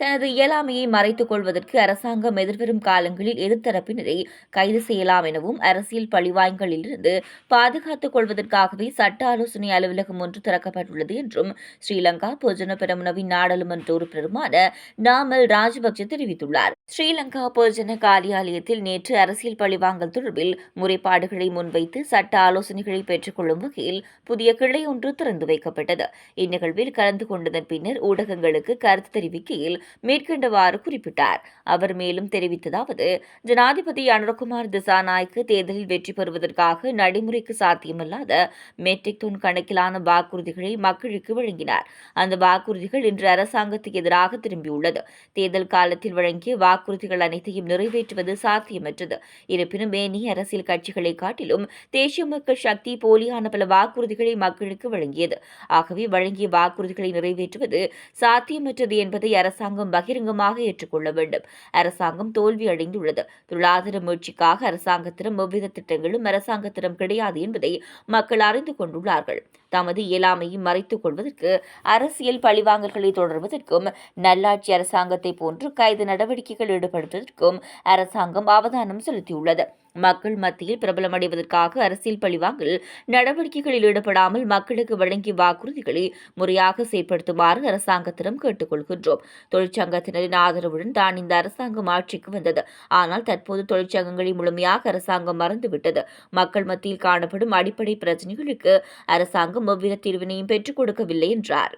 தனது இயலாமையை மறைத்துக் கொள்வதற்கு அரசாங்கம் எதிர்வரும் காலங்களில் எதிர்த்தரப்பினரை கைது செய்யலாம் எனவும் அரசியல் பழிவாய்களிலிருந்து பாதுகாத்துக் கொள்வதற்காகவே சட்ட ஆலோசனை அலுவலகம் ஒன்று திறக்கப்பட்டுள்ளது என்றும் ஸ்ரீலங்கா பொஜன பெரமுனவின் நாடாளுமன்ற உறுப்பினருமான நாமல் ராஜபக்சே தெரிவித்துள்ளார். ஸ்ரீலங்கா பொஜன காரியாலயத்தில் நேற்று அரசியல் பழிவாங்கல் தொடர்பில் முறைப்பாடுகளை முன்வைத்து சட்ட ஆலோசனைகளை பெற்றுக் கொள்ளும் வகையில் புதிய கிளை ஒன்று திறந்து வைக்கப்பட்டது. இந்நிகழ்வில் கலந்து கொண்டதன் பின்னர் ஊடகங்களுக்கு கருத்து தெரிவிக்கையில் மேற்கண்டவாறு குறிப்பிட்டார். அவர் மேலும் தெரிவித்ததாவது ஜனாதிபதி அனுரகுமார் திசாநாய்க்கு தேர்தலில் வெற்றி பெறுவதற்காக நடைமுறைக்கு சாத்தியமில்லாத மெட்ரிக் தொன் கணக்கிலான வாக்குறுதிகளை மக்களுக்கு வழங்கினார். அந்த வாக்குறுதிகள் இன்று அரசாங்கத்துக்கு எதிராக திரும்பியுள்ளது. தேர்தல் காலத்தில் வழங்கிய வாக்குறுதிகள் அனைத்தையும் நிறைவேற்றுவது சாத்தியமற்றது. இருப்பினும் ஏனைய அரசியல் கட்சிகளை காட்டிலும் தேசிய மக்கள் சக்தி போலியான பல வாக்குறுதிகளை மக்களுக்கு வழங்கியது. ஆகவே வழங்கிய வாக்குறுதிகளை நிறைவேற்றுவது சாத்தியமற்றது என்பதை அரசாங்கம் அரசாங்கம் பகிரங்கமாக ஏற்றுக்கொள்ள வேண்டும். அரசாங்கம் தோல்வி அடைந்துள்ளது. பொருளாதார முயற்சிக்காக அரசாங்கத்திடம் எவ்வித திட்டங்களும் அரசாங்கத்திடம் கிடையாது என்பதை மக்கள் அறிந்து கொண்டுள்ளார்கள். தமது இயலாமையை மறைத்துக் கொள்வதற்கு அரசியல் பழிவாங்கல்களை தொடர்வதற்கும் நல்லாட்சி அரசாங்கத்தை போன்று கைது நடவடிக்கைகள் ஈடுபடுத்துவதற்கும் அரசாங்கம் அவதானம் செலுத்தியுள்ளது. மக்கள் மத்தியில் பிரபலமடைவதற்காக அரசியல் பழிவாங்கல் நடவடிக்கைகளில் ஈடுபடாமல் மக்களுக்கு வழங்கிய வாக்குறுதிகளை முறையாக செயற்படுத்துமாறு அரசாங்கத்திடம் கேட்டுக்கொள்கின்றோம். தொழிற்சங்கத்தினரின் ஆதரவுடன் தான் இந்த அரசாங்கம் ஆட்சிக்கு வந்தது. ஆனால் தற்போது தொழிற்சங்கங்களை முழுமையாக அரசாங்கம் மறந்துவிட்டது. மக்கள் மத்தியில் காணப்படும் அடிப்படை பிரச்சினைகளுக்கு அரசாங்கம் எவ்வித தீர்வினையும் பெற்றுக் கொடுக்கவில்லை என்றார்.